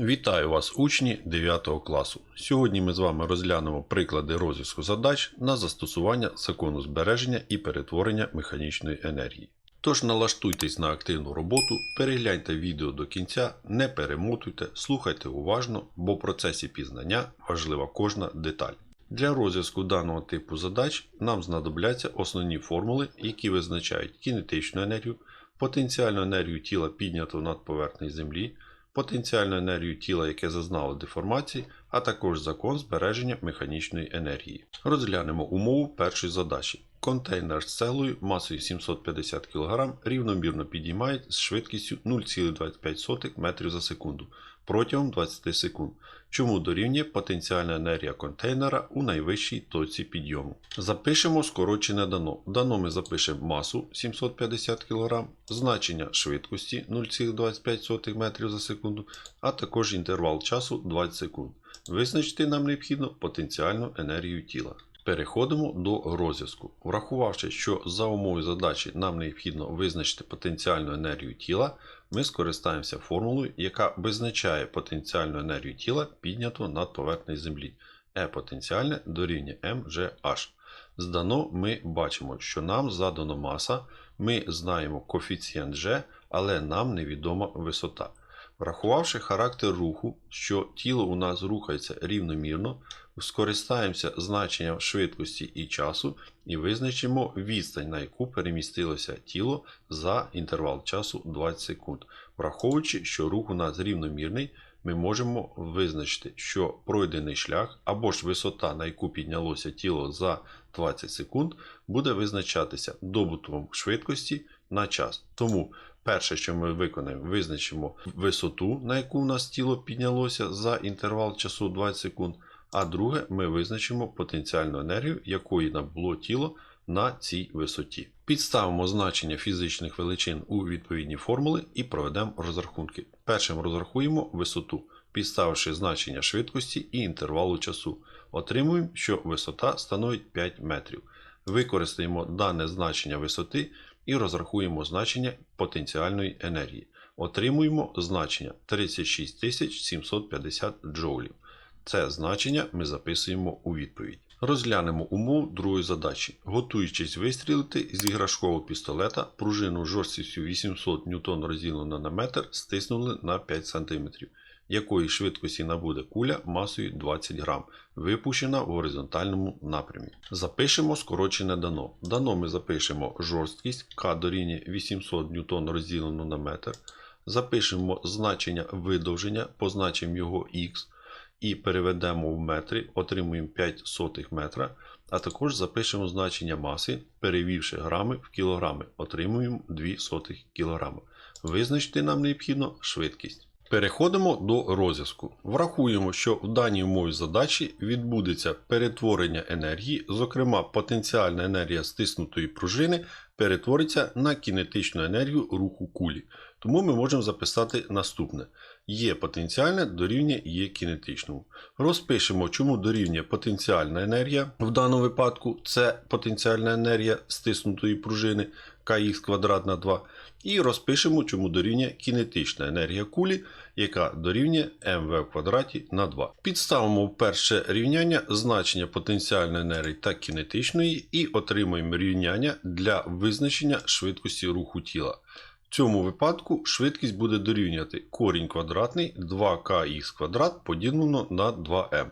Вітаю вас, учні 9 класу. Сьогодні ми з вами розглянемо приклади розв'язку задач на застосування закону збереження і перетворення механічної енергії. Тож налаштуйтесь на активну роботу, перегляньте відео до кінця, не перемотуйте, слухайте уважно, бо в процесі пізнання важлива кожна деталь. Для розв'язку даного типу задач нам знадобляться основні формули, які визначають кінетичну енергію, потенціальну енергію тіла піднятого над поверхнею Землі, потенціальну енергію тіла, яке зазнало деформації, а також закон збереження механічної енергії. Розглянемо умову першої задачі. Контейнер з целою масою 750 кг рівномірно підіймають з швидкістю 0,25 метрів за секунду протягом 20 секунд, чому дорівнює потенціальна енергія контейнера у найвищій точці підйому. Запишемо скорочене дано. Дано ми запишемо масу 750 кг, значення швидкості 0,25 метрів за секунду, а також інтервал часу 20 секунд. Визначити нам необхідно потенціальну енергію тіла. Переходимо до розв'язку. Врахувавши, що за умовою задачі нам необхідно визначити потенціальну енергію тіла, ми скористаємося формулою, яка визначає потенціальну енергію тіла піднято над поверхнею Землі. E потенціальне дорівнює mgh. Здано ми бачимо, що нам задано маса, ми знаємо коефіцієнт G, але нам невідома висота. Врахувавши характер руху, що тіло у нас рухається рівномірно, скористаємося значенням швидкості і часу і визначимо відстань, на яку перемістилося тіло за інтервал часу 20 секунд. Враховуючи, що рух у нас рівномірний, ми можемо визначити, що пройдений шлях або ж висота, на яку піднялося тіло за 20 секунд, буде визначатися добутом швидкості на час. Тому перше, що ми виконаємо, визначимо висоту, на яку у нас тіло піднялося за інтервал часу 20 секунд. А друге, ми визначимо потенціальну енергію, якої набуло тіло на цій висоті. Підставимо значення фізичних величин у відповідні формули і проведемо розрахунки. Першим розрахуємо висоту, підставивши значення швидкості і інтервалу часу. Отримуємо, що висота становить 5 метрів. Використаємо дане значення висоти і розрахуємо значення потенціальної енергії. Отримуємо значення 36 750 джоулів. Це значення ми записуємо у відповідь. Розглянемо умов другої задачі. Готуючись вистрілити з іграшкового пістолета, пружину жорсткістю 800 Н розділено на метр стиснули на 5 см, якої швидкості набуде куля масою 20 г, випущена в горизонтальному напрямі. Запишемо скорочене дано. Дано ми запишемо жорсткість К дорівнює 800 Н розділено на метр. Запишемо значення видовження, позначимо його Х і переведемо в метри, отримуємо 5 сотих метра, а також запишемо значення маси, перевівши грами в кілограми, отримуємо 2 сотих кілограма. Визначити нам необхідно швидкість. Переходимо до розв'язку. Врахуємо, що в даній умові задачі відбудеться перетворення енергії, зокрема потенціальна енергія стиснутої пружини перетвориться на кінетичну енергію руху кулі. Тому ми можемо записати наступне. Є потенціальне дорівнює є кінетичному. Розпишемо, чому дорівнює потенціальна енергія. В даному випадку це потенціальна енергія стиснутої пружини kx на 2. І розпишемо, чому дорівнює кінетична енергія кулі, яка дорівнює mv квадраті на 2. Підставимо в перше рівняння значення потенціальної енергії та кінетичної і отримаємо рівняння для визначення швидкості руху тіла. В цьому випадку швидкість буде дорівнювати корінь квадратний 2kx квадрат поділено на 2m.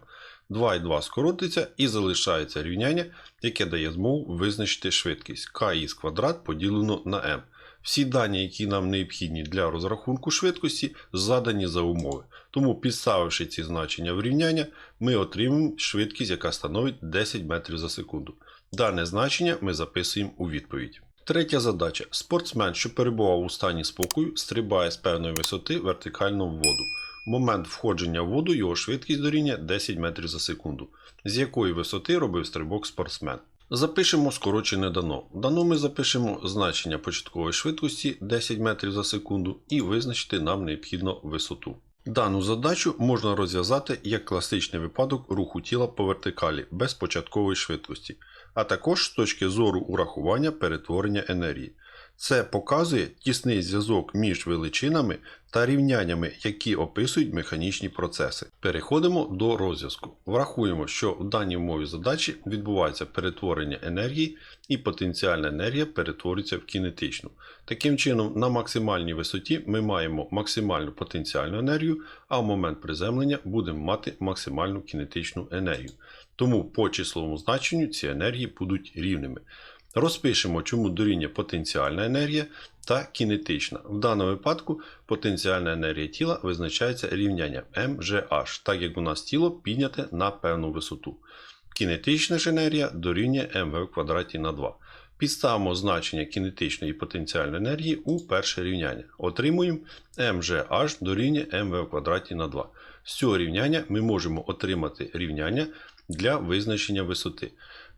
2 і 2 скоротиться і залишається рівняння, яке дає змогу визначити швидкість kx квадрат поділено на m. Всі дані, які нам необхідні для розрахунку швидкості, задані за умови. Тому, підставивши ці значення в рівняння, ми отримаємо швидкість, яка становить 10 метрів за секунду. Дане значення ми записуємо у відповідь. Третя задача. Спортсмен, що перебував у стані спокою, стрибає з певної висоти вертикально в воду. Момент входження в воду його швидкість дорівнює 10 метрів за секунду, з якої висоти робив стрибок спортсмен. Запишемо скорочене дано. Дано ми запишемо значення початкової швидкості 10 метрів за секунду і визначити нам необхідно висоту. Дану задачу можна розв'язати як класичний випадок руху тіла по вертикалі без початкової швидкості, а також з точки зору урахування перетворення енергії. Це показує тісний зв'язок між величинами та рівняннями, які описують механічні процеси. Переходимо до розв'язку. Врахуємо, що в даній умові задачі відбувається перетворення енергії і потенціальна енергія перетворюється в кінетичну. Таким чином, на максимальній висоті ми маємо максимальну потенціальну енергію, а в момент приземлення будемо мати максимальну кінетичну енергію. Тому по числовому значенню ці енергії будуть рівними. Розпишемо, чому дорівнює потенціальна енергія та кінетична. В даному випадку потенціальна енергія тіла визначається рівнянням mgh, так як у нас тіло підняте на певну висоту. Кінетична ж енергія дорівнює mv в квадраті на 2. Підставимо значення кінетичної і потенціальної енергії у перше рівняння. Отримуємо mgh дорівнює mv в квадраті на 2. З цього рівняння ми можемо отримати рівняння для визначення висоти.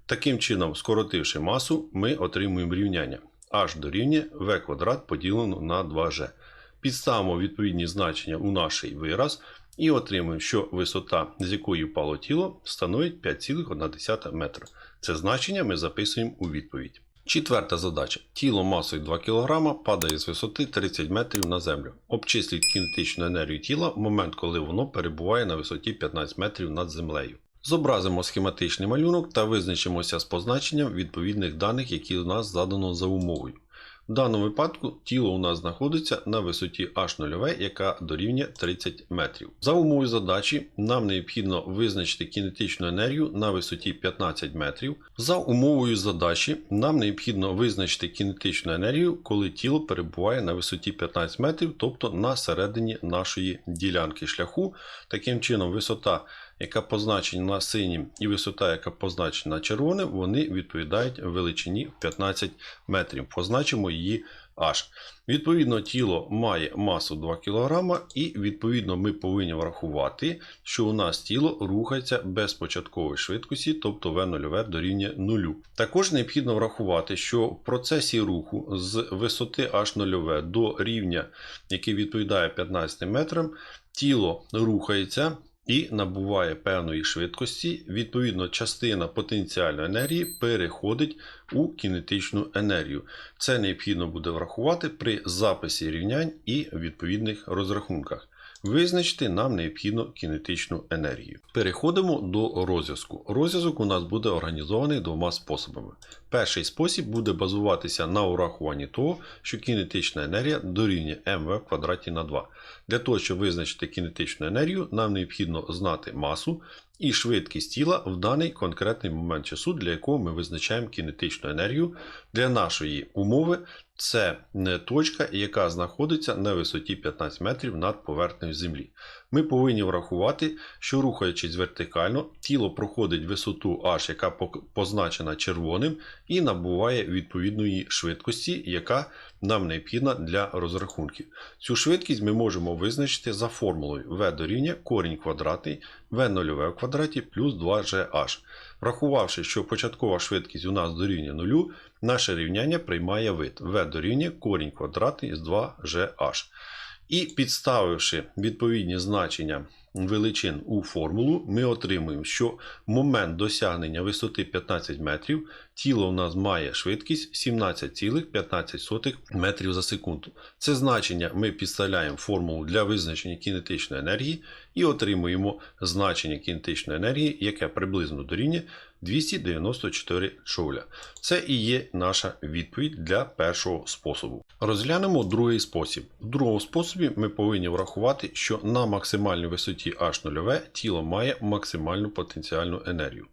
Таким чином, скоротивши масу, ми отримуємо рівняння h дорівнює v квадрат поділено на 2g. Підставимо відповідні значення у наш вираз і отримуємо, що висота, з якої впало тіло, становить 5,1 метра. Це значення ми записуємо у відповідь. Четверта задача. Тіло масою 2 кг падає з висоти 30 метрів на землю. Обчисліть кінетичну енергію тіла в момент, коли воно перебуває на висоті 15 метрів над землею. Зобразимо схематичний малюнок та визначимося з позначенням відповідних даних, які у нас задано за умовою. В даному випадку тіло у нас знаходиться на висоті h0, яка дорівнює 30 метрів. За умовою задачі нам необхідно визначити кінетичну енергію на висоті 15 метрів. За умовою задачі нам необхідно визначити кінетичну енергію, коли тіло перебуває на висоті 15 метрів, тобто на середині нашої ділянки шляху. Таким чином, висота яка позначена синім, і висота, яка позначена червоним, вони відповідають величині 15 метрів. Позначимо її H. Відповідно, тіло має масу 2 кг, і відповідно ми повинні врахувати, що у нас тіло рухається без початкової швидкості, тобто V0 дорівнює 0. Також необхідно врахувати, що в процесі руху з висоти H0 до рівня, який відповідає 15 метрам, тіло рухається і набуває певної швидкості, відповідно, частина потенціальної енергії переходить у кінетичну енергію. Це необхідно буде врахувати при записі рівнянь і відповідних розрахунках. Визначити нам необхідно кінетичну енергію. Переходимо до розв'язку. Розв'язок у нас буде організований двома способами. Перший спосіб буде базуватися на урахуванні того, що кінетична енергія дорівнює mv в квадраті на 2. Для того, щоб визначити кінетичну енергію, нам необхідно знати масу і швидкість тіла в даний конкретний момент часу, для якого ми визначаємо кінетичну енергію. Для нашої умови це точка, яка знаходиться на висоті 15 метрів над поверхнею Землі. Ми повинні врахувати, що рухаючись вертикально, тіло проходить висоту H, яка позначена червоним, і набуває відповідної швидкості, яка нам необхідна для розрахунків. Цю швидкість ми можемо визначити за формулою v дорівнює корінь квадратний v0 в квадраті плюс 2gh. Врахувавши, що початкова швидкість у нас дорівнює 0, наше рівняння приймає вид v дорівнює корінь квадратний з 2gh. І підставивши відповідні значення величин у формулу, ми отримуємо, що момент досягнення висоти 15 метрів тіло у нас має швидкість 17,15 метрів за секунду. Це значення ми підставляємо формулу для визначення кінетичної енергії і отримуємо значення кінетичної енергії, яке приблизно дорівнює 294 джоуля. Це і є наша відповідь для першого способу. Розглянемо другий спосіб. В другому способі ми повинні врахувати, що на максимальній висоті H0 тіло має максимальну потенціальну енергію.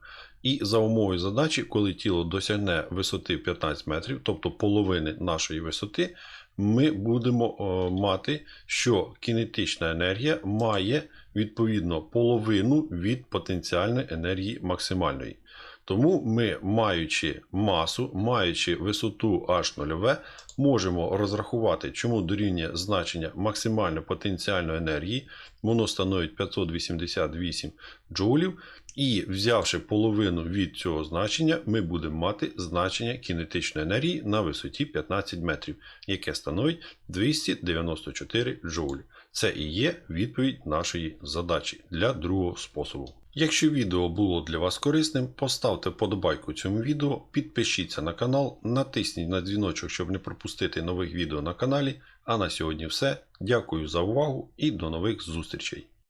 І за умовою задачі, коли тіло досягне висоти 15 метрів, тобто половини нашої висоти, ми будемо мати, що кінетична енергія має відповідно половину від потенціальної енергії максимальної. Тому ми, маючи масу, маючи висоту H0, можемо розрахувати, чому дорівнює значення максимально потенціальної енергії, воно становить 588 джоулів. І взявши половину від цього значення, ми будемо мати значення кінетичної енергії на висоті 15 метрів, яке становить 294 джоулі. Це і є відповідь нашої задачі для другого способу. Якщо відео було для вас корисним, поставте вподобайку цьому відео, підпишіться на канал, натисніть на дзвіночок, щоб не пропустити нових відео на каналі. А на сьогодні все. Дякую за увагу і до нових зустрічей!